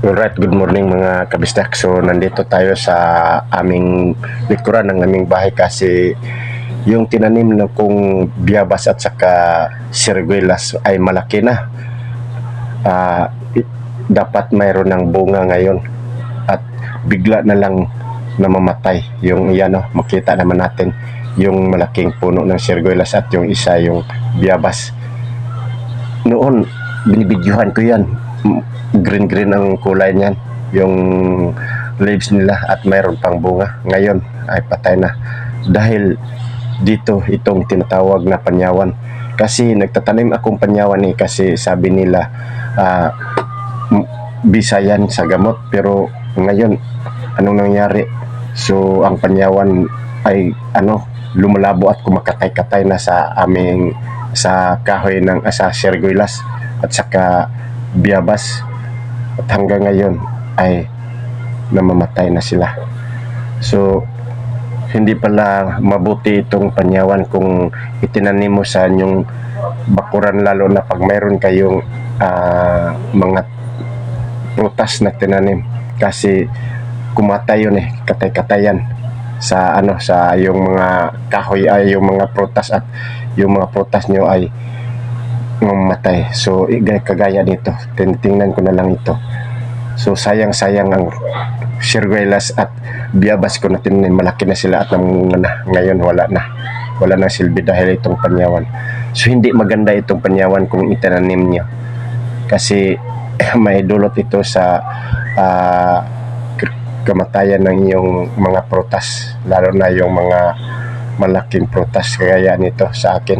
Alright, good morning mga kabistak. So, nandito tayo sa aming likuran ng aming bahay kasi yung tinanim na kong biyabas at saka sirguelas ay malaki na. I- dapat mayroon ng bunga ngayon at bigla na lang namamatay yung iyan no, makita naman natin yung malaking puno ng sirguelas at yung isa yung biyabas noon binibidyuhan ko yan green green ang kulay niyan. Yung leaves nila at mayroon pang bunga. Ngayon ay patay na. Dahil dito itong tinatawag na panyawan. Kasi nagtatanim akong panyawan eh. Kasi sabi nila m- bisayan sa gamot. Pero ngayon anong nangyari? So ang panyawan ay ano lumalabo at kumakatay-katay na sa aming sa kahoy ng ah, sa at saka biyabas. At hanggang ngayon ay namamatay na sila. So hindi pala mabuti itong panyawan kung itinanim mo sa inyong bakuran lalo na pag mayroon kayong ah, mga prutas na tinanim. Kasi kumatay yun eh katay-katayan sa ano sa yung mga kahoy ay yung mga prutas at yung mga prutas nyo ay mamatay so kagaya nito. Tinitingnan ko na lang ito. So sayang-sayang ang sirguelas at biyabas ko na malaki na sila at namunga na ngayon wala na. Wala na silbi dahil itong panyawan. So hindi maganda itong panyawan kung itinanim nyo kasi may dulot ito sa k- kamatayan ng iyong mga prutas. Lalo na yung mga malaking prutas kagaya nito sa akin